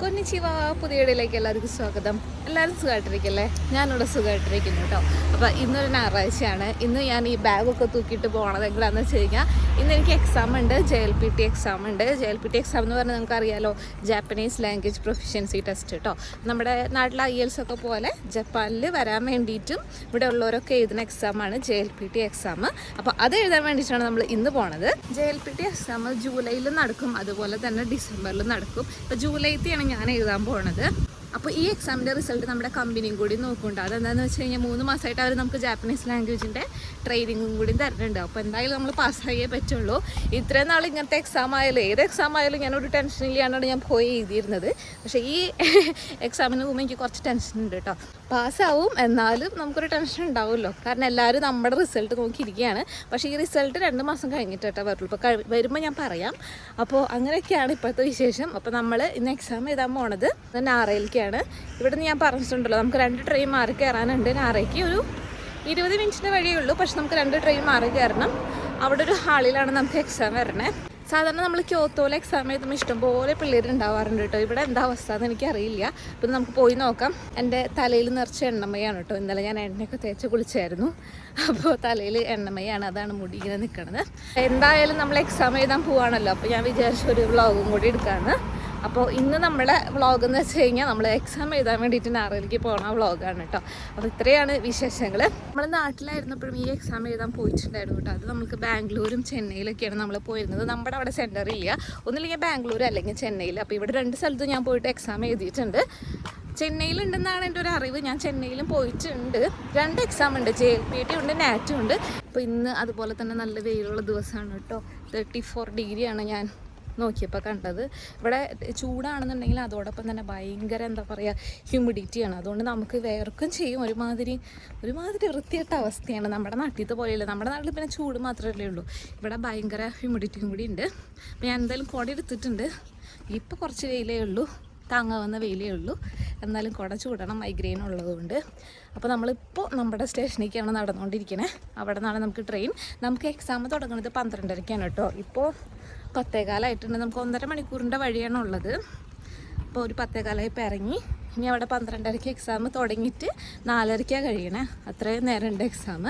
കൊന്നിച്ചിവ പുതിയടയിലേക്ക് എല്ലാവർക്കും സ്വാഗതം. എല്ലാവരും സുഖമായിട്ടിരിക്കല്ലേ? ഞാനിവിടെ സുഖമായിട്ടിരിക്കുന്നു കേട്ടോ. അപ്പോൾ ഇന്നൊരു ഞായറാഴ്ചയാണ്. ഇന്ന് ഞാൻ ഈ ബാഗൊക്കെ തൂക്കിയിട്ട് പോകണത് എങ്ങനെയാണെന്ന് വെച്ച് കഴിഞ്ഞാൽ ഇന്ന് എനിക്ക് എക്സാം ഉണ്ട്. J L P T exam ഉണ്ട്. J L P T exam എന്ന് പറഞ്ഞാൽ നമുക്കറിയാലോ ജാപ്പനീസ് ലാംഗ്വേജ് പ്രൊഫിഷ്യൻസി ടെസ്റ്റ് കേട്ടോ. നമ്മുടെ നാട്ടിലെ ഐ എൽസ് ഒക്കെ പോലെ ജപ്പാനിൽ വരാൻ വേണ്ടിയിട്ടും ഇവിടെ ഉള്ളവരൊക്കെ എഴുതുന്ന എക്സാമാണ് J L P T exam അപ്പോൾ അത് എഴുതാൻ വേണ്ടിയിട്ടാണ് നമ്മൾ ഇന്ന് പോണത്. J L P T exam ജൂലൈയിൽ നടക്കും. അതുപോലെ തന്നെ ഡിസംബറിൽ നടക്കും. ഇപ്പോൾ ജൂലൈത്തെയാണ് ഞാൻ എഴുതാൻ പോണത്. അപ്പോൾ ഈ എക്സാമിന്റെ റിസൾട്ട് നമ്മുടെ കമ്പനിയും കൂടി നോക്കുന്നുണ്ട്. അതെന്താണെന്ന് വെച്ച് കഴിഞ്ഞാൽ മൂന്ന് മാസമായിട്ട് അവർ നമുക്ക് ജാപ്പനീസ് ലാംഗ്വേജിന്റെ ട്രെയിനിങ്ങും കൂടി തരുന്നുണ്ട്. അപ്പോൾ എന്തായാലും നമ്മൾ പാസ്സായേ പറ്റുള്ളൂ. ഇത്രയും നാൾ ഇങ്ങനത്തെ എക്സാം ആയാലും ഏത് എക്സാം ആയാലും ഞാനൊരു ടെൻഷനില്ലാണ്ടാണ് ഞാൻ പോയി എഴുതിയിരുന്നത്. പക്ഷേ ഈ എക്സാമിന് പോകുമ്പോൾ എനിക്ക് കുറച്ച് ടെൻഷൻ ഉണ്ട് കേട്ടോ പാസ്സാവും. എന്നാലും നമുക്കൊരു ടെൻഷൻ ഉണ്ടാവുമല്ലോ. കാരണം എല്ലാവരും നമ്മുടെ റിസൾട്ട് നോക്കിയിരിക്കുകയാണ്. പക്ഷേ ഈ റിസൾട്ട് രണ്ട് മാസം കഴിഞ്ഞിട്ട് വരുള്ളൂ. ഇപ്പോൾ വരുമ്പോൾ ഞാൻ പറയാം. അപ്പോൾ അങ്ങനെയൊക്കെയാണ് ഇപ്പോഴത്തെ വിശേഷം. അപ്പോൾ നമ്മൾ ഇന്ന് എക്സാം എഴുതാൻ പോണത് നാറയിലേക്കാണ് നിന്ന് ഞാൻ പറഞ്ഞിട്ടുണ്ടല്ലോ നമുക്ക് രണ്ട് ട്രെയിൻ മാറി കയറാനുണ്ട് നാറയ്ക്ക് ഒരു ഇരുപത് മിനിറ്റിന്റെ വഴിയേ ഉള്ളൂ. പക്ഷെ നമുക്ക് രണ്ട് ട്രെയിൻ മാറി കയറണം അവിടെ ഒരു ഹാളിലാണ് നമുക്ക് എക്സാം വരണേ. സാധാരണ നമ്മൾ ക്യോത്തോലെ എക്സാം എഴുതുമ്പോൾ ഇഷ്ടംപോലെ പിള്ളേരുണ്ടാവാറുണ്ട് കേട്ടോ ഇവിടെ എന്താ അവസ്ഥ എന്ന് എനിക്കറിയില്ല. അപ്പം നമുക്ക് പോയി നോക്കാം. എന്റെ തലയിൽ നിറച്ച് എണ്ണമയാണ് കേട്ടോ ഇന്നലെ ഞാൻ എണ്ണയൊക്കെ തേച്ച് കുളിച്ചായിരുന്നു. അപ്പോൾ തലയിൽ എണ്ണമയാണ് അതാണ് മുടി ഇങ്ങനെ നിൽക്കണത് എന്തായാലും നമ്മൾ എക്സാം എഴുതാൻ പോവാണല്ലോ. അപ്പോൾ ഞാൻ വിചാരിച്ച ഒരു വ്ളോഗും കൂടി എടുക്കാമെന്ന് അപ്പോൾ ഇന്ന് നമ്മുടെ വ്ളോഗ് എന്ന് വെച്ച് കഴിഞ്ഞാൽ നമ്മൾ എക്സാം എഴുതാൻ വേണ്ടിയിട്ട് നാറിലേക്ക് പോകണ വ്ളോഗാണ് കേട്ടോ. അപ്പോൾ ഇത്രയാണ് വിശേഷങ്ങൾ. നമ്മൾ നാട്ടിലായിരുന്നപ്പോഴും ഈ എക്സാം എഴുതാൻ പോയിട്ടുണ്ടായിരുന്നു കേട്ടോ. അത് നമുക്ക് ബാംഗ്ലൂരും ചെന്നൈയിലൊക്കെയാണ് നമ്മൾ പോയിരുന്നത്. നമ്മുടെ അവിടെ സെന്റർ ഇല്ല. ഒന്നില്ലെങ്കിൽ ബാംഗ്ലൂർ അല്ലെങ്കിൽ ചെന്നൈയിൽ. അപ്പോൾ ഇവിടെ രണ്ട് സ്ഥലത്തും ഞാൻ പോയിട്ട് എക്സാം എഴുതിയിട്ടുണ്ട്. ചെന്നൈയിലുണ്ടെന്നാണ് എന്റെ ഒരു അറിവ്. ഞാൻ ചെന്നൈയിലും പോയിട്ടുണ്ട്. രണ്ട് എക്സാം ഉണ്ട്. ജെ എൽ പി ടി ഉണ്ട് നാറ്റും ഉണ്ട്. അപ്പോൾ ഇന്ന് അതുപോലെ തന്നെ നല്ല വെയിലുള്ള ദിവസമാണ് കേട്ടോ. തേർട്ടി ഫോർ ഡിഗ്രിയാണ് ഞാൻ നോക്കിയപ്പോൾ കണ്ടത്. ഇവിടെ ചൂടാണെന്നുണ്ടെങ്കിൽ അതോടൊപ്പം തന്നെ ഭയങ്കര എന്താ പറയുക ഹ്യൂമിഡിറ്റിയാണ് അതുകൊണ്ട് നമുക്ക് വേർക്കും ചെയ്യും. ഒരുമാതിരി ഒരുമാതിരി വൃത്തിയായിട്ട അവസ്ഥയാണ് നമ്മുടെ നാട്ടിലത്തെ പോലെയല്ല. നമ്മുടെ നാട്ടിൽ പിന്നെ ചൂട് മാത്രമല്ലേ ഉള്ളൂ. ഇവിടെ ഭയങ്കര ഹ്യൂമിഡിറ്റിയും കൂടി ഉണ്ട്. അപ്പോൾ ഞാൻ എന്തായാലും കുട എടുത്തിട്ടുണ്ട്. ഇപ്പോൾ കുറച്ച് വെയിലേ ഉള്ളൂ. താങ്ങാവുന്ന വെയിലേ ഉള്ളൂ. എന്നാലും കുട ചൂടണം. മൈഗ്രെയിൻ ഉള്ളതുകൊണ്ട് അപ്പോൾ നമ്മളിപ്പോൾ നമ്മുടെ സ്റ്റേഷനിലേക്കാണ് നടന്നുകൊണ്ടിരിക്കുന്നത് അവിടെ നിന്നാണ് നമുക്ക് ട്രെയിൻ. നമുക്ക് എക്സാം തുടങ്ങുന്നത് പന്ത്രണ്ടരയ്ക്കാണ് കേട്ടോ. ഇപ്പോൾ പത്തേകാലായിട്ടുണ്ട്. നമുക്ക് ഒന്നര മണിക്കൂറിന്റെ വഴിയാണ് ഉള്ളത്. അപ്പോൾ ഒരു പത്തേകാലായി ഇപ്പോൾ ഇറങ്ങി. ഇനി അവിടെ പന്ത്രണ്ടരയ്ക്ക് എക്സാം തുടങ്ങിയിട്ട് നാലരയ്ക്കാണ് കഴിയണേ. അത്രയും നേരം ഉണ്ട് എക്സാം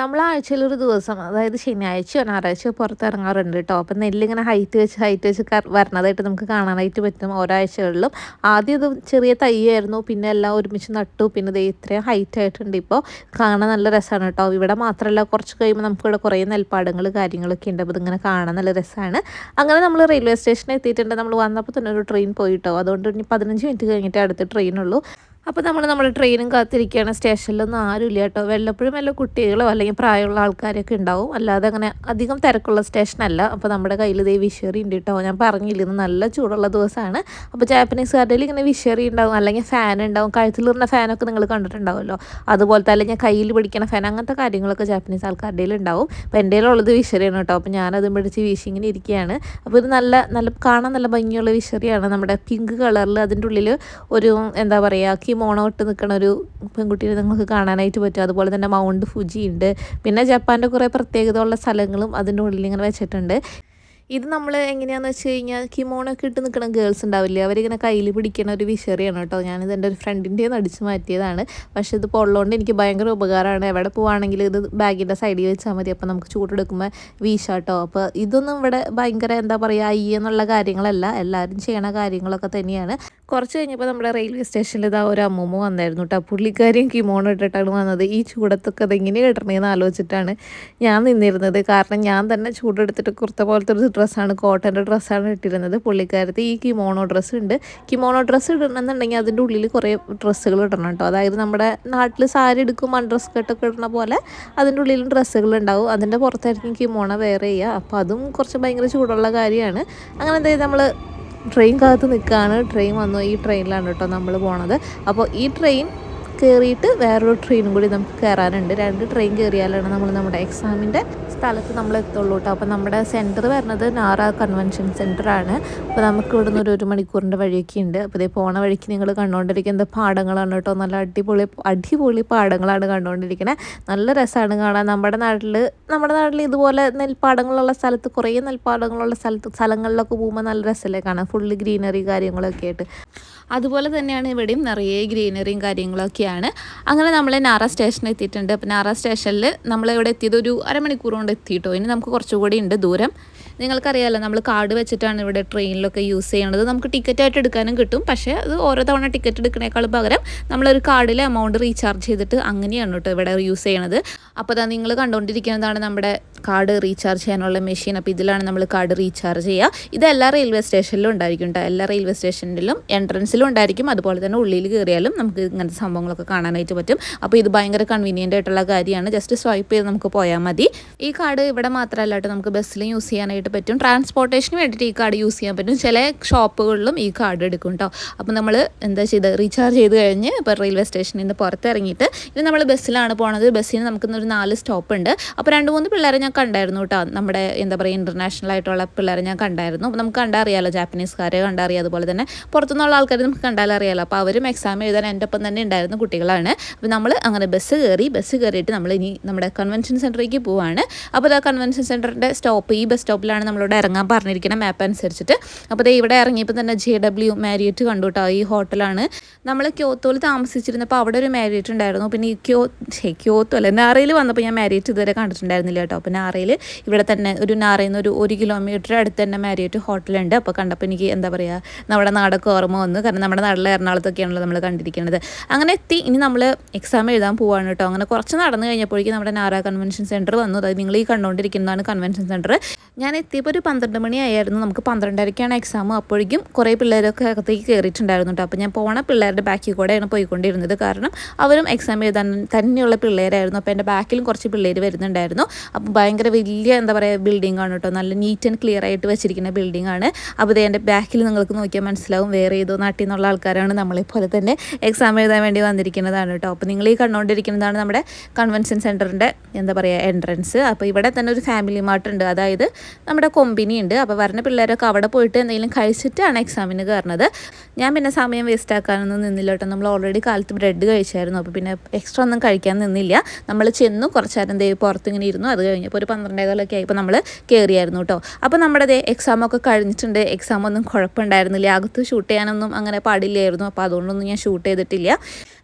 നമ്മൾ ആഴ്ചയിൽ ഒരു ദിവസം അതായത് ശനിയാഴ്ചയോ ഞായറാഴ്ചയോ പുറത്തിറങ്ങാറുണ്ട് കേട്ടോ അപ്പം നെല്ലിങ്ങനെ ഹൈറ്റ് വെച്ച് ഹൈറ്റ് വെച്ച് വരണതായിട്ട് നമുക്ക് കാണാനായിട്ട് പറ്റും ഒരാഴ്ചകളിലും. ആദ്യം ഇത് ചെറിയ തയ്യായിരുന്നു പിന്നെ എല്ലാം ഒരുമിച്ച് നട്ടു പിന്നെ ദേ ഇത്രയും ഹൈറ്റ് ആയിട്ടുണ്ട് ഇപ്പോൾ. കാണാൻ നല്ല രസമാണ് കേട്ടോ ഇവിടെ മാത്രമല്ല കുറച്ച് കഴിയുമ്പോൾ നമുക്കിവിടെ കുറേ നെൽപ്പാടങ്ങൾ കാര്യങ്ങളൊക്കെ ഉണ്ട്. അപ്പോൾ ഇതിങ്ങനെ കാണാൻ നല്ല രസമാണ്. അങ്ങനെ നമ്മൾ റെയിൽവേ സ്റ്റേഷനിൽ എത്തിയിട്ടുണ്ട്. നമ്മൾ വന്നപ്പോൾ തന്നെ ഒരു ട്രെയിൻ പോയിട്ടോ അതുകൊണ്ട് ഇനി പതിനഞ്ച് മിനിറ്റ് കഴിഞ്ഞിട്ടേ അടുത്ത ട്രെയിനുള്ളൂ അപ്പോൾ നമ്മൾ നമ്മുടെ ട്രെയിനും കാത്തിരിക്കുകയാണ്. സ്റ്റേഷനിലൊന്നും ആരുമില്ല കേട്ടോ. വല്ലപ്പോഴും വല്ല കുട്ടികളോ അല്ലെങ്കിൽ പ്രായമുള്ള ആൾക്കാരൊക്കെ ഉണ്ടാവും. അല്ലാതെ അങ്ങനെ അധികം തിരക്കുള്ള സ്റ്റേഷനല്ല അപ്പോൾ നമ്മുടെ കയ്യിൽ ഇതേ വിഷറി ഉണ്ട് കേട്ടോ. ഞാൻ പറഞ്ഞില്ല ഇന്ന് നല്ല ചൂടുള്ള ദിവസമാണ്. അപ്പോൾ ജാപ്പനീസുകാരുടെ ഇങ്ങനെ വിഷറി ഉണ്ടാവും. അല്ലെങ്കിൽ ഫാൻ ഉണ്ടാവും. കഴുത്തിലിടുന്ന ഫാനൊക്കെ നിങ്ങൾ കണ്ടിട്ടുണ്ടാവുമല്ലോ. അതുപോലത്തെ അല്ലെങ്കിൽ കയ്യിൽ പിടിക്കുന്ന ഫാൻ അങ്ങനത്തെ കാര്യങ്ങളൊക്കെ ജാപ്പനീസ് ആൾക്കാരുടെ ഉണ്ടാവും. അപ്പോൾ എന്റെ ഉള്ളത് വിഷറിയാണ് കേട്ടോ. അപ്പോൾ ഞാനതും പിടിച്ച് വീശി ഇങ്ങനെ ഇരിക്കുകയാണ്. അപ്പോൾ ഇത് നല്ല നല്ല കാണാൻ നല്ല ഭംഗിയുള്ള വിഷറിയാണ്. നമ്മുടെ പിങ്ക് കളറിൽ അതിന്റെ ഉള്ളിൽ ഒരു എന്താ പറയുക കിമോണോ ഇട്ട് നിൽക്കുന്ന ഒരു പെൺകുട്ടിയെ നിങ്ങൾക്ക് കാണാനായിട്ട് പറ്റും. അതുപോലെ തന്നെ മൗണ്ട് ഫുജി ഉണ്ട്. പിന്നെ ജപ്പാന്റെ കുറേ പ്രത്യേകത ഉള്ള സ്ഥലങ്ങളും അതിന്റെ ഉള്ളിൽ ഇങ്ങനെ വെച്ചിട്ടുണ്ട്. ഇത് നമ്മൾ എങ്ങനെയാണെന്ന് വെച്ച് കഴിഞ്ഞാൽ കിമോണൊക്കെ ഇട്ട് നിൽക്കുന്ന ഗേൾസ് ഉണ്ടാവില്ലേ? അവരിങ്ങനെ കയ്യിൽ പിടിക്കണ ഒരു വിഷറിയാണ് കേട്ടോ. ഞാനിത് എന്റെ ഒരു ഫ്രണ്ടിന്റെ അടിച്ച് മാറ്റിയതാണ്. പക്ഷേ ഇത് പൊള്ളോണ്ട് എനിക്ക് ഭയങ്കര ഉപകാരമാണ്. എവിടെ പോവാണെങ്കിലും ഇത് ബാഗിന്റെ സൈഡിൽ വെച്ചാൽ മതി. അപ്പോൾ നമുക്ക് ചൂടെടുക്കുമ്പോൾ വീശാട്ടോ അപ്പോൾ ഇതൊന്നും ഇവിടെ ഭയങ്കര എന്താ പറയുക അയ്യ എന്നുള്ള കാര്യങ്ങളല്ല. എല്ലാവരും ചെയ്യണ കാര്യങ്ങളൊക്കെ തന്നെയാണ്. കുറച്ച് കഴിഞ്ഞപ്പോൾ നമ്മുടെ റെയിൽവേ സ്റ്റേഷനിൽ ഇതാ ഒരു അമ്മൂമ്മ വന്നായിരുന്നു കേട്ടോ. പുള്ളിക്കാരിയും കിമോൺ ഇട്ടിട്ടാണ് വന്നത്. ഈ ചൂടത്തൊക്കെ അതെങ്ങനെ കിട്ടണമെന്ന് ആലോചിച്ചിട്ടാണ് ഞാൻ നിന്നിരുന്നത്. കാരണം ഞാൻ തന്നെ ചൂടെടുത്തിട്ട് കുർത്ത പോലത്തെ ഒരു ഡ്രസ്സാണ് കോട്ടന്റെ ഡ്രസ്സാണ് ഇട്ടിരുന്നത്. പുള്ളിക്കാരത്ത് ഈ കിമോണോ ഡ്രസ്സ് ഉണ്ട്. കിമോണോ ഡ്രസ്സ് ഇടണമെന്നുണ്ടെങ്കിൽ അതിന്റെ ഉള്ളിൽ കുറേ ഡ്രസ്സുകൾ ഇടണം കേട്ടോ. അതായത് നമ്മുടെ നാട്ടിൽ സാരി എടുക്കും അൺഡ്രസ് കെട്ടൊക്കെ ഇടുന്ന പോലെ അതിന്റെ ഉള്ളിലും ഡ്രസ്സുകൾ ഉണ്ടാവും. അതിന്റെ പുറത്തായിരിക്കും കിമോണ വെയർ ചെയ്യുക. അപ്പോൾ അതും കുറച്ച് ഭയങ്കര ചൂടുള്ള കാര്യമാണ്. അങ്ങനെ എന്തായാലും നമ്മൾ ട്രെയിൻ കാത്ത് നിൽക്കുകയാണ്. ട്രെയിൻ വന്നു. ഈ ട്രെയിനിലാണ് കേട്ടോ നമ്മൾ പോണത്. അപ്പോൾ ഈ ട്രെയിൻ കയറിയിട്ട് വേറൊരു ട്രെയിനും കൂടി നമുക്ക് കയറാനുണ്ട് രണ്ട് ട്രെയിൻ കയറിയാലാണ് നമ്മൾ നമ്മുടെ എക്സാമിന്റെ സ്ഥലത്ത് നമ്മൾ എത്തുള്ളൂ കേട്ടോ അപ്പോൾ നമ്മുടെ സെന്റർ വരുന്നത് നാറ കൺവെൻഷൻ സെന്ററാണ് അപ്പോൾ നമുക്ക് ഇവിടെ നിന്ന് ഒരു ഒരു മണിക്കൂറിന്റെ വഴിയൊക്കെ ഉണ്ട്. അപ്പോൾ ഇതേ പോണ വഴിക്ക് നിങ്ങൾ കണ്ടുകൊണ്ടിരിക്കുന്നത് പാടങ്ങളാണ് കേട്ടോ നല്ല അടിപൊളി അടിപൊളി പാടങ്ങളാണ് കണ്ടുകൊണ്ടിരിക്കുന്നത് നല്ല രസമാണ് കാണാൻ. നമ്മുടെ നാട്ടിൽ നമ്മുടെ നാട്ടിൽ ഇതുപോലെ നെൽപ്പാടങ്ങളുള്ള സ്ഥലത്ത് കുറേ നെൽപ്പാടങ്ങളുള്ള സ്ഥലത്ത് സ്ഥലങ്ങളിലൊക്കെ പോകുമ്പോൾ നല്ല രസമല്ലേ കാണാൻ. ഫുള്ള് ഗ്രീനറി കാര്യങ്ങളൊക്കെ ആയിട്ട്. അതുപോലെ തന്നെയാണ് ഇവിടെയും നിറയെ ഗ്രീനറിയും കാര്യങ്ങളൊക്കെയാണ് അങ്ങനെ നമ്മൾ നാറ സ്റ്റേഷനിൽ എത്തിയിട്ടുണ്ട്. അപ്പോൾ നാറ സ്റ്റേഷനിൽ നമ്മൾ ഇവിടെ എത്തിയത് ഒരു അരമണിക്കൂർ കൊണ്ട് എത്തിയിട്ടോ. ഇനി നമുക്ക് കുറച്ചുകൂടി ഉണ്ട് ദൂരം. നിങ്ങൾക്കറിയാമല്ലോ നമ്മൾ കാർഡ് വെച്ചിട്ടാണ് ഇവിടെ ട്രെയിനിലൊക്കെ യൂസ് ചെയ്യണത് നമുക്ക് ടിക്കറ്റ് ആയിട്ട് എടുക്കാനും കിട്ടും. പക്ഷേ അത് ഓരോ തവണ ടിക്കറ്റ് എടുക്കണേക്കാൾ പകരം നമ്മളൊരു കാർഡിൽ എമൗണ്ട് റീചാർജ് ചെയ്തിട്ട് അങ്ങനെയാണ് കേട്ടോ ഇവിടെ യൂസ് ചെയ്യണത്. അപ്പോൾ നിങ്ങൾ കണ്ടുകൊണ്ടിരിക്കുന്നതാണ് നമ്മുടെ കാർഡ് റീചാർജ് ചെയ്യാനുള്ള മെഷീൻ. അപ്പോൾ ഇതിലാണ് നമ്മൾ കാർഡ് റീചാർജ് ചെയ്യുക. ഇത് എല്ലാ റെയിൽവേ സ്റ്റേഷനിലും ഉണ്ടായിരിക്കും കേട്ടോ എല്ലാ റെയിൽവേ സ്റ്റേഷനിലും എൻട്രൻസിലും ഉണ്ടായിരിക്കും. അതുപോലെ തന്നെ ഉള്ളിൽ കയറിയാലും നമുക്ക് ഇങ്ങനത്തെ സംഭവങ്ങളൊക്കെ കാണാനായിട്ട് പറ്റും. അപ്പോൾ ഇത് ഭയങ്കര കൺവീനിയന്റ് ആയിട്ടുള്ള കാര്യമാണ്. ജസ്റ്റ് സ്വൈപ്പ് ചെയ്ത് നമുക്ക് പോയാൽ മതി. ഈ കാർഡ് ഇവിടെ മാത്രമല്ല നമുക്ക് ബസ്സിലും യൂസ് ചെയ്യാനായിട്ട് പറ്റും. ട്രാൻസ്പോർട്ടേഷന് വേണ്ടിയിട്ട് ഈ കാർഡ് യൂസ് ചെയ്യാൻ പറ്റും. ചില ഷോപ്പുകളിലും ഈ കാർഡ് എടുക്കും കേട്ടോ അപ്പോൾ നമ്മൾ എന്താ ചെയ്ത്? റീചാർജ് ചെയ്ത് കഴിഞ്ഞ് ഇപ്പോൾ റെയിൽവേ സ്റ്റേഷനിൽ നിന്ന് പുറത്തിറങ്ങിയിട്ട് ഇനി നമ്മൾ ബസ്സിലാണ് പോണത്. ബസ്സിന് നമുക്ക് ഒരു നാല് സ്റ്റോപ്പ് ഉണ്ട് അപ്പോൾ രണ്ട് മൂന്ന് പിള്ളേരെ ഞാൻ കണ്ടായിരുന്നു കേട്ടോ. നമ്മുടെ എന്താ പറയുക ഇന്റർനാഷണൽ ആയിട്ടുള്ള പിള്ളേരെ ഞാൻ കണ്ടായിരുന്നു. നമുക്ക് കണ്ടറിയാലോ ജാപ്പനീസുകാരെ കണ്ടറിയാം. അതുപോലെ തന്നെ പുറത്തുനിന്നുള്ള ആൾക്കാർ നമുക്ക് കണ്ടാലറിയാലോ. അപ്പോൾ അവരും എക്സാം എഴുതാൻ എന്റെ ഒപ്പം തന്നെ ഉണ്ടായിരുന്ന കുട്ടികളാണ്. അപ്പോൾ നമ്മൾ അങ്ങനെ ബസ് കയറി ബസ് കയറിയിട്ട് നമ്മൾ ഇനി നമ്മുടെ കൺവെൻഷൻ സെന്ററിലേക്ക് പോവാണ്. അപ്പോൾ ആ കൺവെൻഷൻ സെന്ററിന്റെ സ്റ്റോപ്പ് ഈ ബസ് സ്റ്റോപ്പിലാണ് നമ്മളിവിടെ ഇറങ്ങാൻ പറഞ്ഞിരിക്കുന്ന മാപ്പ് അനുസരിച്ചിട്ട്. അപ്പോൾ ദേ ഇവിടെ ഇറങ്ങിയപ്പോൾ തന്നെ ജെ ഡബ്ല്യു മാരിയറ്റ് കണ്ടു കേട്ടോ ഈ ഹോട്ടലാണ് നമ്മൾ ക്യോത്തോയിൽ താമസിച്ചിരുന്നപ്പോൾ അവിടെ ഒരു മാരിയറ്റ് ഉണ്ടായിരുന്നു. പിന്നെ ഈ ക്യോ ക്യോത്തോ അല്ല നാറയിൽ വന്നപ്പോൾ ഞാൻ മാരിയറ്റ് ഇതുവരെ കണ്ടിട്ടുണ്ടായിരുന്നില്ല കേട്ടോ. അപ്പോൾ നാറയിൽ ഇവിടെ തന്നെ ഒരു നാറയിൽ നിന്ന് ഒരു ഒരു കിലോമീറ്റർ അടുത്ത് തന്നെ മാരിയറ്റ് ഹോട്ടലുണ്ട്. അപ്പോൾ കണ്ടപ്പോൾ എനിക്ക് എന്താ പറയുക നമ്മുടെ നാടൊക്കെ ഓർമ്മ വന്നു. കാരണം നമ്മുടെ നാട്ടിലെ എറണാകുളത്തൊക്കെയാണല്ലോ നമ്മൾ കണ്ടിരിക്കുന്നത് അങ്ങനെ എത്തി. ഇനി നമ്മൾ എക്സാം എഴുതാൻ പോവാണ് കേട്ടോ. അങ്ങനെ കുറച്ച് നടന്നു കഴിഞ്ഞപ്പോഴേക്കും നമ്മുടെ നാറ കൺവെൻഷൻ സെന്റർ വന്നു. അതായത് നിങ്ങൾ ഈ കണ്ടുകൊണ്ടിരിക്കുന്നതാണ് കൺവെൻഷൻ സെന്റർ ഞാൻ എത്തിയപ്പോൾ ഒരു പന്ത്രണ്ട് മണിയായിരുന്നു. നമുക്ക് പന്ത്രണ്ടരയ്ക്കാണ് എക്സാം അപ്പോഴേക്കും കുറേ പിള്ളേരൊക്കെ അകത്തേക്ക് കയറിയിട്ടുണ്ടായിരുന്നു കേട്ടോ. അപ്പോൾ ഞാൻ പോണ പിള്ളേരുടെ ബാക്കിൽ കൂടെയാണ് പോയിക്കൊണ്ടിരുന്നത്. കാരണം അവരും എക്സാം എഴുതാൻ തന്നെയുള്ള പിള്ളേരായിരുന്നു. അപ്പോൾ എന്റെ ബാക്കിലും കുറച്ച് പിള്ളേർ വരുന്നുണ്ടായിരുന്നു. അപ്പോൾ ഭയങ്കര വലിയ എന്താ പറയുക ബിൽഡിംഗ് ആണ് കേട്ടോ നല്ല നീറ്റ് ആൻഡ് ക്ലിയർ ആയിട്ട് വെച്ചിരിക്കുന്ന ബിൽഡിംഗ് ആണ്. അപ്പോൾ ഇത് എന്റെ ബാക്കിൽ നിങ്ങൾക്ക് നോക്കിയാൽ മനസ്സിലാവും വേറെ ഏതോ നാട്ടിൽ നിന്നുള്ള ആൾക്കാരാണ് നമ്മളെപ്പോലെ തന്നെ എക്സാം എഴുതാൻ വേണ്ടി വന്നിരിക്കുന്നതാണ് കേട്ടോ അപ്പോൾ നിങ്ങൾ ഈ കണ്ടുകൊണ്ടിരിക്കുന്നതാണ് നമ്മുടെ കൺവെൻഷൻ സെന്ററിന്റെ എന്താ പറയുക എൻട്രൻസ് അപ്പോൾ ഇവിടെ തന്നെ ഒരു ഫാമിലി മാർട്ട് ഉണ്ട്. അതായത് നമ്മുടെ കൊമ്പിനി ഉണ്ട്. അപ്പോൾ വരുന്ന പിള്ളേരൊക്കെ അവിടെ പോയിട്ട് എന്തെങ്കിലും കഴിച്ചിട്ടാണ് എക്സാമിന് കയറുന്നത്. ഞാൻ പിന്നെ സമയം വേസ്റ്റ് ആക്കാനൊന്നും നിന്നില്ല കേട്ടോ നമ്മൾ ഓൾറെഡി കാലത്ത് ബ്രെഡ് കഴിച്ചായിരുന്നു. അപ്പോൾ പിന്നെ എക്സ്ട്രാ ഒന്നും കഴിക്കാൻ നിന്നില്ല. നമ്മൾ ചെന്നു കുറച്ചേരം ദേ പുറത്തിങ്ങനെ ഇരുന്നു. അത് കഴിഞ്ഞപ്പോൾ ഒരു പന്ത്രണ്ടേകാലൊക്കെ ആയപ്പോൾ നമ്മൾ കയറിയായിരുന്നു കേട്ടോ അപ്പോൾ നമ്മുടെ എക്സാമൊക്കെ കഴിഞ്ഞിട്ടുണ്ട്. എക്സാം ഒന്നും കുഴപ്പമുണ്ടായിരുന്നില്ല. അകത്ത് ഷൂട്ട് ചെയ്യാനൊന്നും അങ്ങനെ പാടില്ലായിരുന്നു. അപ്പോൾ അതുകൊണ്ടൊന്നും ഞാൻ ഷൂട്ട് ചെയ്തിട്ടില്ല.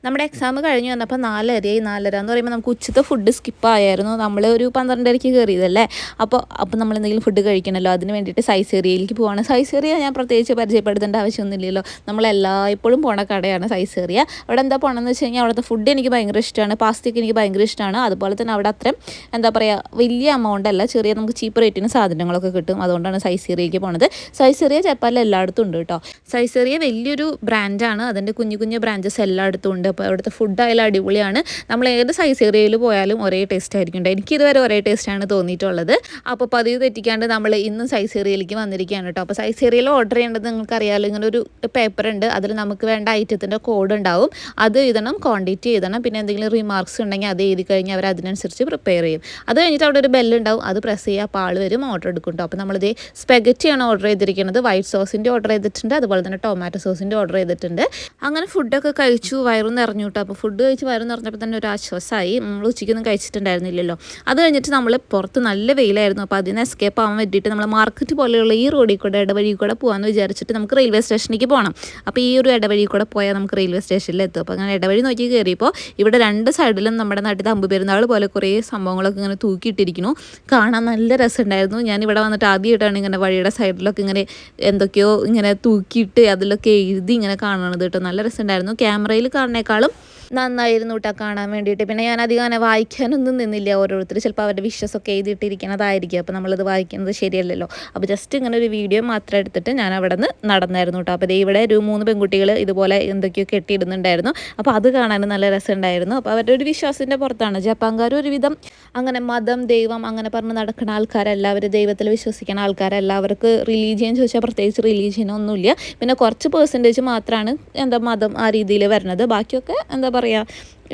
നമ്മുടെ എക്സാം കഴിഞ്ഞു വന്നപ്പോൾ നാലരയായി നാലര എന്ന് പറയുമ്പോൾ നമുക്ക് ഉച്ചത്തെ ഫുഡ് സ്കിപ്പ് ആയിരുന്നു നമ്മൾ ഒരു പന്ത്രണ്ടരയ്ക്ക് കയറിയതല്ലേ അപ്പോൾ അപ്പോൾ നമ്മൾ എന്തെങ്കിലും ഫുഡ് കഴിക്കണമല്ലോ അതിന് വേണ്ടിയിട്ട് സൈസേറിയയിലേക്ക് പോവാണ്. സൈസേറിയ ഞാൻ പ്രത്യേകിച്ച് പരിചയപ്പെടുത്തേണ്ട ആവശ്യമൊന്നുമില്ലല്ലോ നമ്മളെല്ലായ്പ്പോഴും പോണ കടയാണ് സൈസേറിയ. അവിടെ എന്താ പോകണമെന്ന് വെച്ച് കഴിഞ്ഞാൽ അവിടുത്തെ ഫുഡ് എനിക്ക് ഭയങ്കര ഇഷ്ടമാണ് പാസ്തയ്ക്ക് എനിക്ക് ഭയങ്കര ഇഷ്ടമാണ് അതുപോലെ തന്നെ അവിടെ അത്രയും എന്താ പറയുക വലിയ എമൗണ്ട് അല്ല. ചെറിയ നമുക്ക് ചീപ്പ് റേറ്റിന് സാധനങ്ങളൊക്കെ കിട്ടും. അതുകൊണ്ടാണ് സൈസേറിയയ്ക്ക് പോണത്. സൈസേറിയ ജപ്പാനിൽ ഉണ്ട് കേട്ടോ. സൈസേറിയ വലിയൊരു ബ്രാൻഡാണ് അതിന്റെ കുഞ്ഞു കുഞ്ഞു ബ്രാഞ്ചസ് എല്ലായിടത്തും ഉണ്ട്. അപ്പോൾ അവിടുത്തെ ഫുഡായാലും അടിപൊളിയാണ്. നമ്മൾ ഏത് സൈസ് ഏരിയയിൽ പോയാലും ഒരേ ടേസ്റ്റ് ആയിരിക്കും എനിക്ക് ഇതുവരെ ഒരേ ടേസ്റ്റാണ് തോന്നിയിട്ടുള്ളത്. അപ്പോൾ പതിവ് തെറ്റിക്കാണ്ട് നമ്മൾ ഇന്നും സൈസ് ഏരിയയിലേക്ക് വന്നിരിക്കുകയാണ് കേട്ടോ അപ്പോൾ സൈസ് ഏരിയയിൽ ഓർഡർ ചെയ്യേണ്ടത് നിങ്ങൾക്ക് അറിയാമല്ലോ ഇങ്ങനെ ഒരു പേപ്പർ ഉണ്ട്. അതിൽ നമുക്ക് വേണ്ട ഐറ്റത്തിന്റെ കോഡ് ഉണ്ടാവും. അത് എഴുതണം ക്വാണ്ടിറ്റി എഴുതണം പിന്നെ എന്തെങ്കിലും റിമാർക്സ് ഉണ്ടെങ്കിൽ അത് എഴുതി കഴിഞ്ഞാൽ അവർ അതിനനുസരിച്ച് പ്രിപ്പയർ ചെയ്യും. അത് കഴിഞ്ഞിട്ട് അവിടെ ഒരു ബെല്ലുണ്ടാവും അത് പ്രസ് ചെയ്യുക. അപ്പോൾ ആൾ വരും ഓർഡർ എടുക്കും കേട്ടോ അപ്പോൾ നമ്മളിത് സ്പെഗറ്റിയാണ് ഓർഡർ ചെയ്തിരിക്കുന്നത്. വൈറ്റ് സോസിന്റെ ഓർഡർ ചെയ്തിട്ടുണ്ട്. അതുപോലെ തന്നെ ടൊമാറ്റോ സോസിന്റെ ഓർഡർ ചെയ്തിട്ടുണ്ട്. അങ്ങനെ ഫുഡൊക്കെ കഴിച്ചു. വയറും നിറഞ്ഞു കേട്ടോ. അപ്പോൾ ഫുഡ് കഴിച്ച് എന്ന് നിറഞ്ഞപ്പോൾ തന്നെ ഒരു ആശ്വാസമായി. നമ്മൾ ഉച്ചയ്ക്കൊന്നും കഴിച്ചിട്ടുണ്ടായിരുന്നില്ലല്ലോ. അത് കഴിഞ്ഞിട്ട് നമ്മൾ പുറത്ത് നല്ല വെയിലായിരുന്നു. അപ്പോൾ അതിന് എസ്കേപ്പ് ആവാൻ വേണ്ടിയിട്ട് നമ്മൾ മാർക്കറ്റ് പോലെയുള്ള ഈ റോഡിൽ കൂടെ ഇടവഴി കൂടെ പോകാമെന്ന് വിചാരിച്ചിട്ട് നമുക്ക് റെയിൽവേ സ്റ്റേഷനിലേക്ക് പോകണം. അപ്പോൾ ഈ ഒരു ഇടവഴി കൂടെ പോയാൽ നമുക്ക് റെയിൽവേ സ്റ്റേഷനിൽ എത്തും. അപ്പോൾ അങ്ങനെ ഇടവഴി നോക്കി കയറിയപ്പോൾ ഇവിടെ രണ്ട് സൈഡിലും നമ്മുടെ നാട്ടിൽ അമ്പ് പെരുന്നാൾ പോലെ കുറേ സംഭവങ്ങളൊക്കെ ഇങ്ങനെ തൂക്കിയിട്ടിരിക്കുന്നു. കാണാൻ നല്ല രസമുണ്ടായിരുന്നു. ഞാൻ ഇവിടെ വന്നിട്ട് ആദ്യമായിട്ടാണ് ഇങ്ങനെ വഴിയുടെ സൈഡിലൊക്കെ ഇങ്ങനെ എന്തൊക്കെയോ ഇങ്ങനെ തൂക്കിയിട്ട് അതിലൊക്കെ എഴുതി ഇങ്ങനെ കാണണത് കേട്ടോ. നല്ല രസമുണ്ടായിരുന്നു. ക്യാമറയിൽ കാണുന്നേക്കാളും നന്നായിരുന്നു കേട്ടോ കാണാൻ വേണ്ടിയിട്ട്. പിന്നെ ഞാൻ അധികം അങ്ങനെ വായിക്കാനൊന്നും നിന്നില്ല. ഓരോരുത്തർ ചിലപ്പോൾ അവരുടെ വിഷസൊക്കെ എഴുതിയിട്ടിരിക്കണതായിരിക്കും. അപ്പോൾ നമ്മളത് വായിക്കുന്നത് ശരിയല്ലല്ലോ. അപ്പോൾ ജസ്റ്റ് ഇങ്ങനെ ഒരു വീഡിയോ മാത്രം എടുത്തിട്ട് ഞാൻ അവിടെ നിന്ന് നടന്നായിരുന്നു കേട്ടോ അപ്പോൾ ഇവിടെ ഒരു മൂന്ന് പെൺകുട്ടികൾ ഇതുപോലെ എന്തൊക്കെയോ കെട്ടിയിടുന്നുണ്ടായിരുന്നു. അപ്പോൾ അത് കാണാൻ നല്ല രസമുണ്ടായിരുന്നു. അപ്പോൾ അവരുടെ ഒരു വിശ്വാസത്തിന്റെ പുറത്താണ്. ജപ്പാൻകാർ ഒരുവിധം അങ്ങനെ മതം ദൈവം അങ്ങനെ പറഞ്ഞ് നടക്കുന്ന ആൾക്കാരല്ല അവർ ദൈവത്തിൽ വിശ്വസിക്കുന്ന ആൾക്കാരല്ല അവർക്ക് റിലീജിയൻ ചോദിച്ചാൽ പ്രത്യേകിച്ച് റിലീജിയൻ ഒന്നുമില്ല. പിന്നെ കുറച്ച് പേഴ്സന്റേജ് മാത്രമാണ് എന്താ മതം ആ രീതിയിൽ വരുന്നത്. ബാക്കിയൊക്കെ എന്താ പറയുക പറയുക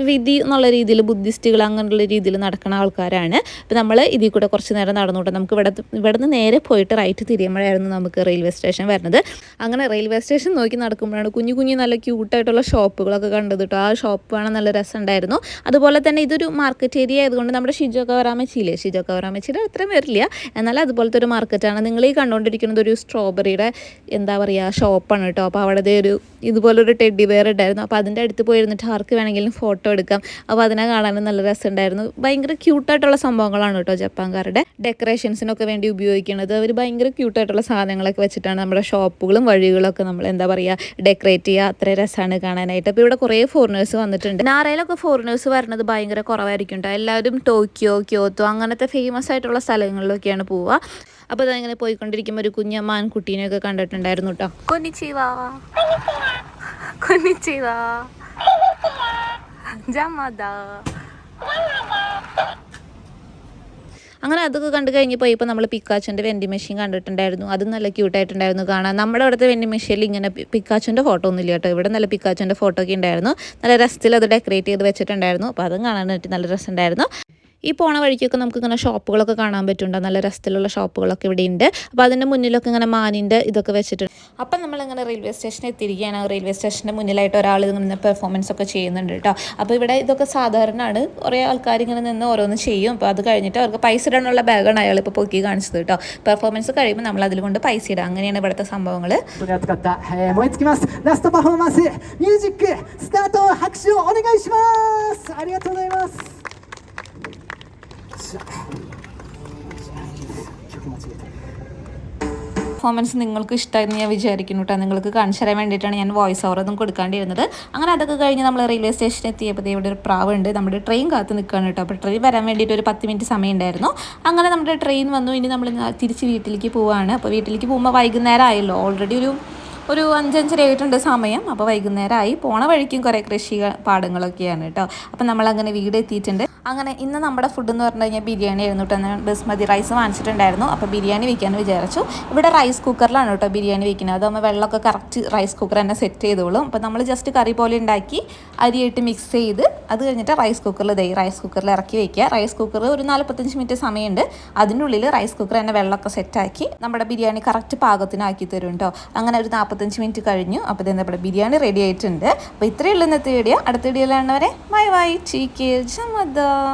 വിധി എന്നുള്ള രീതിയിൽ ബുദ്ധിസ്റ്റുകൾ അങ്ങനെയുള്ള രീതിയിൽ നടക്കുന്ന ആൾക്കാരാണ്. അപ്പോൾ നമ്മൾ ഇതിൽ കൂടെ കുറച്ച് നേരം നടന്നുകൊണ്ട് നമുക്ക് ഇവിടെ ഇവിടെ നിന്ന് നേരെ പോയിട്ട് റൈറ്റ് തിരിയുമ്പോഴായിരുന്നു നമുക്ക് റെയിൽവേ സ്റ്റേഷൻ വരുന്നത്. അങ്ങനെ റെയിൽവേ സ്റ്റേഷൻ നോക്കി നടക്കുമ്പോഴാണ് കുഞ്ഞു കുഞ്ഞു നല്ല ക്യൂട്ടായിട്ടുള്ള ഷോപ്പുകളൊക്കെ കണ്ടത് കേട്ടോ ആ ഷോപ്പ് കാണാൻ നല്ല രസമുണ്ടായിരുന്നു. അതുപോലെ തന്നെ ഇതൊരു മാർക്കറ്റ് ഏരിയ ആയതുകൊണ്ട് നമ്മുടെ ഷിജോ കവറാമച്ചിയില്ലേ ഷിജോ കവറാമച്ചിയുടെ അത്രയും വരില്ല എന്നാൽ അതുപോലത്തെ ഒരു മാർക്കറ്റാണ് നിങ്ങൾ ഈ കണ്ടുകൊണ്ടിരിക്കുന്നത് ഒരു സ്ട്രോബെറിയുടെ എന്താ പറയുക ഷോപ്പാണ് കേട്ടോ അപ്പോൾ അവിടെ ഒരു ഇതുപോലൊരു ടെഡി ബെയർ ഉണ്ടായിരുന്നു. അപ്പോൾ അതിന്റെ അടുത്ത് പോയിരുന്നിട്ട് ആർക്ക് വേണമെങ്കിലും ഫോട്ടോ എടുക്കാം. അപ്പോൾ അതിനെ കാണാനും നല്ല രസമുണ്ടായിരുന്നു. ഭയങ്കര ക്യൂട്ടായിട്ടുള്ള സംഭവങ്ങളാണ് കേട്ടോ ജപ്പാൻകാരുടെ ഡെക്കറേഷൻസിനൊക്കെ വേണ്ടി ഉപയോഗിക്കുന്നത് അവർ ഭയങ്കര ക്യൂട്ടായിട്ടുള്ള സാധനങ്ങളൊക്കെ വെച്ചിട്ടാണ് നമ്മുടെ ഷോപ്പുകളും വഴികളൊക്കെ നമ്മൾ എന്താ പറയുക ഡെക്കറേറ്റ് ചെയ്യുക. അത്ര രസമാണ് കാണാനായിട്ട്. അപ്പോൾ ഇവിടെ കുറേ ഫോറിനേഴ്സ് വന്നിട്ടുണ്ട്. നാരയിലൊക്കെ ഫോറിനേഴ്സ് വരുന്നത് ഭയങ്കര കുറവായിരിക്കും കേട്ടോ. എല്ലാവരും ടോക്കിയോ ക്യോത്തോ അങ്ങനത്തെ ഫേമസ് ആയിട്ടുള്ള സ്ഥലങ്ങളിലൊക്കെയാണ് പോവുക. അപ്പോൾ അതങ്ങനെ പോയിക്കൊണ്ടിരിക്കുമ്പോൾ ഒരു കുഞ്ഞമ്മ ആൺകുട്ടീനെയൊക്കെ കണ്ടിട്ടുണ്ടായിരുന്നു കേട്ടോ. കൊന്നിച്ചീവാ. കൊന്നിച്ചിവാ. ജമദാ അങ്ങനെ അതൊക്കെ കണ്ടു കഴിഞ്ഞ് പോയപ്പോൾ നമ്മൾ പിക്കാച്ചുന്റെ വെൻഡിങ് മെഷീൻ കണ്ടിട്ടുണ്ടായിരുന്നു. അതും നല്ല ക്യൂട്ടായിട്ടുണ്ടായിരുന്നു കാണാൻ. നമ്മുടെ അവിടുത്തെ വെൻഡിങ് മെഷീനിൽ ഇങ്ങനെ പിക്കാച്ചുന്റെ ഫോട്ടോ ഒന്നും ഇല്ല കേട്ടോ. ഇവിടെ നല്ല പിക്കാച്ചുന്റെ ഫോട്ടോ ഒക്കെ ഉണ്ടായിരുന്നു. നല്ല രസത്തിൽ അത് ഡെക്കറേറ്റ് ചെയ്ത് വെച്ചിട്ടുണ്ടായിരുന്നു. അപ്പോൾ അതും കാണാനായിട്ട് നല്ല രസമുണ്ടായിരുന്നു. ഈ പോണ വഴിക്കൊക്കെ നമുക്ക് ഇങ്ങനെ ഷോപ്പുകളൊക്കെ കാണാൻ പറ്റുന്നുണ്ട്. നല്ല രസത്തിലുള്ള ഷോപ്പുകളൊക്കെ ഇവിടെ ഉണ്ട് അപ്പോൾ അതിന്റെ മുന്നിലൊക്കെ ഇങ്ങനെ മാനിന്റെ ഇതൊക്കെ വെച്ചിട്ടുണ്ട്. അപ്പം നമ്മളിങ്ങനെ റെയിൽവേ സ്റ്റേഷനിൽ എത്തിയിരിക്കുകയാണ്. റെയിൽവേ സ്റ്റേഷന്റെ മുന്നിലായിട്ട് ഒരാൾ ഇങ്ങനെ പെർഫോമൻസ് ഒക്കെ ചെയ്യുന്നുണ്ട് കേട്ടോ. അപ്പോൾ ഇവിടെ ഇതൊക്കെ സാധാരണമാണ് കുറേ ആൾക്കാർ ഇങ്ങനെ നിന്ന് ഓരോന്ന് ചെയ്യും. അപ്പോൾ അത് കഴിഞ്ഞിട്ട് അവർക്ക് പൈസ ഇടാനുള്ള ബാഗാണ് അയാൾ ഇപ്പോൾ പൊക്കി കാണിച്ചത് കേട്ടോ. പെർഫോമൻസ് കഴിയുമ്പോൾ നമ്മൾ അതിൽ കൊണ്ട് പൈസ ഇടാം. അങ്ങനെയാണ് ഇവിടുത്തെ സംഭവങ്ങൾ മ്യൂസിക് സ്റ്റാർട്ട് 拍手お願いしますありがとうございます പെർഫോമൻസ് നിങ്ങൾക്ക് ഇഷ്ടമായിരുന്നു ഞാൻ വിചാരിക്കുന്നു കേട്ടോ നിങ്ങൾക്ക് കാണിച്ചു തരാൻ വേണ്ടിയിട്ടാണ് ഞാൻ വോയിസ് ഓവർ ഒന്നും കൊടുക്കാണ്ടിരുന്നത്. അങ്ങനെ അതൊക്കെ കഴിഞ്ഞ് നമ്മൾ റെയിൽവേ സ്റ്റേഷനിൽ എത്തിയപ്പോൾ ഇവിടെ ഒരു പ്രാവുണ്ട്. നമ്മുടെ ട്രെയിൻ കാത്ത് നിൽക്കുകയാണ് കേട്ടോ അപ്പോൾ ട്രെയിൻ വരാൻ വേണ്ടിയിട്ട് ഒരു പത്ത് മിനിറ്റ് സമയം ഉണ്ടായിരുന്നു. അങ്ങനെ നമ്മുടെ ട്രെയിൻ വന്നു. ഇനി നമ്മൾ തിരിച്ച് വീട്ടിലേക്ക് പോവുകയാണ് അപ്പോൾ വീട്ടിലേക്ക് പോകുമ്പോൾ വൈകുന്നേരം ആയല്ലോ. ഓൾറെഡി ഒരു ഒരു അഞ്ചഞ്ചര ആയിട്ടുണ്ട് സമയം. അപ്പോൾ വൈകുന്നേരമായി പോണ വഴിക്കും കുറേ കൃഷി പാടങ്ങളൊക്കെയാണ് കേട്ടോ. അപ്പോൾ നമ്മളങ്ങനെ വീട് എത്തിയിട്ടുണ്ട്. അങ്ങനെ ഇന്ന് നമ്മുടെ ഫുഡ് എന്ന് പറഞ്ഞു കഴിഞ്ഞാൽ ബിരിയാണി ആയിരുന്നു കേട്ടോ. ബസ്മതി റൈസ് വാങ്ങിച്ചിട്ടുണ്ടായിരുന്നു. അപ്പോൾ ബിരിയാണി വെക്കാമെന്ന് വിചാരിച്ചു. ഇവിടെ റൈസ് കുക്കറിലാണ് കേട്ടോ ബിരിയാണി വെക്കുന്നത്. അതാകുമ്പോൾ വെള്ളമൊക്കെ കറക്റ്റ് റൈസ് കുക്കർ തന്നെ സെറ്റ് ചെയ്തോളും. അപ്പോൾ നമ്മൾ ജസ്റ്റ് കറി പോലെ ഉണ്ടാക്കി അരിയിട്ട് മിക്സ് ചെയ്ത് അത് കഴിഞ്ഞിട്ട് റൈസ് കുക്കറിൽ ദൈ റൈസ് കുക്കറിൽ ഇറക്കി വെക്കുക. റൈസ് കുക്കർ ഒരു നാൽപ്പത്തഞ്ച് മിനിറ്റ് സമയമുണ്ട്. അതിനുള്ളിൽ റൈസ് കുക്കർ തന്നെ വെള്ളമൊക്കെ സെറ്റാക്കി നമ്മുടെ ബിരിയാണി കറക്റ്റ് പാകത്തിനാക്കി തരും കേട്ടോ. അങ്ങനെ ഒരു നാൽപ്പത്തഞ്ച് മിനിറ്റ് കഴിഞ്ഞു. അപ്പോൾ ഇത് നമ്മുടെ ബിരിയാണി റെഡി ആയിട്ടുണ്ട്. അപ്പോൾ ഇത്രയേ ഉള്ളൂ ഇന്നത്തെ വീഡിയോ അടുത്ത വീഡിയോയിലാണ് വരെ ബൈ ബൈ ചീക്കേ ജമദ